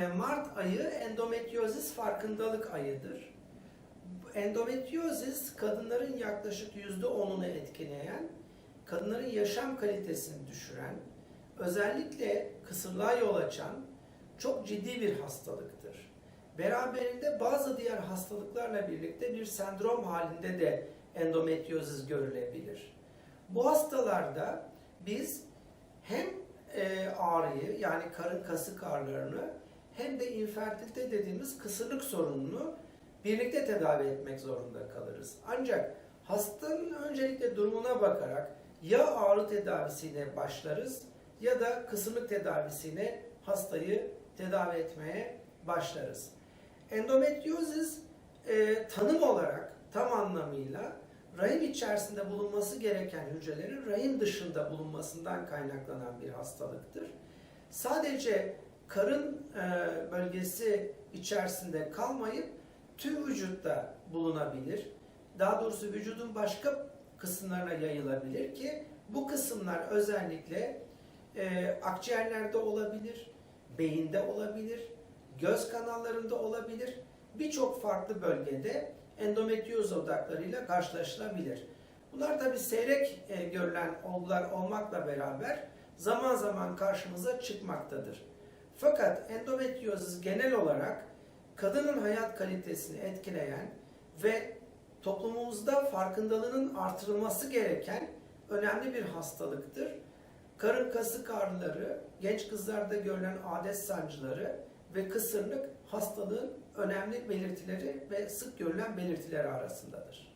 E, Mart ayı endometriozis farkındalık ayıdır. Endometriozis kadınların yaklaşık yüzde onunu etkileyen, kadınların yaşam kalitesini düşüren, özellikle kısırlığa yol açan çok ciddi bir hastalıktır. Beraberinde bazı diğer hastalıklarla birlikte bir sendrom halinde de endometriozis görülebilir. Bu hastalarda biz hem e, ağrıyı yani karın kasık ağrılarını hem de infertilite dediğimiz kısırlık sorununu birlikte tedavi etmek zorunda kalırız. Ancak hastanın öncelikle durumuna bakarak ya ağrı tedavisiyle başlarız ya da kısırlık tedavisiyle hastayı tedavi etmeye başlarız. Endometriozis e, tanım olarak tam anlamıyla rahim içerisinde bulunması gereken hücrelerin rahim dışında bulunmasından kaynaklanan bir hastalıktır. Sadece karın e, bölgesi içerisinde kalmayıp tüm vücutta bulunabilir. Daha doğrusu vücudun başka kısımlarına yayılabilir ki bu kısımlar özellikle e, akciğerlerde olabilir, beyinde olabilir, göz kanallarında olabilir. Birçok farklı bölgede endometrioz odaklarıyla karşılaşılabilir. Bunlar tabi seyrek e, görülen olgular olmakla beraber zaman zaman karşımıza çıkmaktadır. Fakat endometriozis genel olarak kadının hayat kalitesini etkileyen ve toplumumuzda farkındalığının artırılması gereken önemli bir hastalıktır. Karın kasık ağrıları, genç kızlarda görülen adet sancıları ve kısırlık hastalığın önemli belirtileri ve sık görülen belirtileri arasındadır.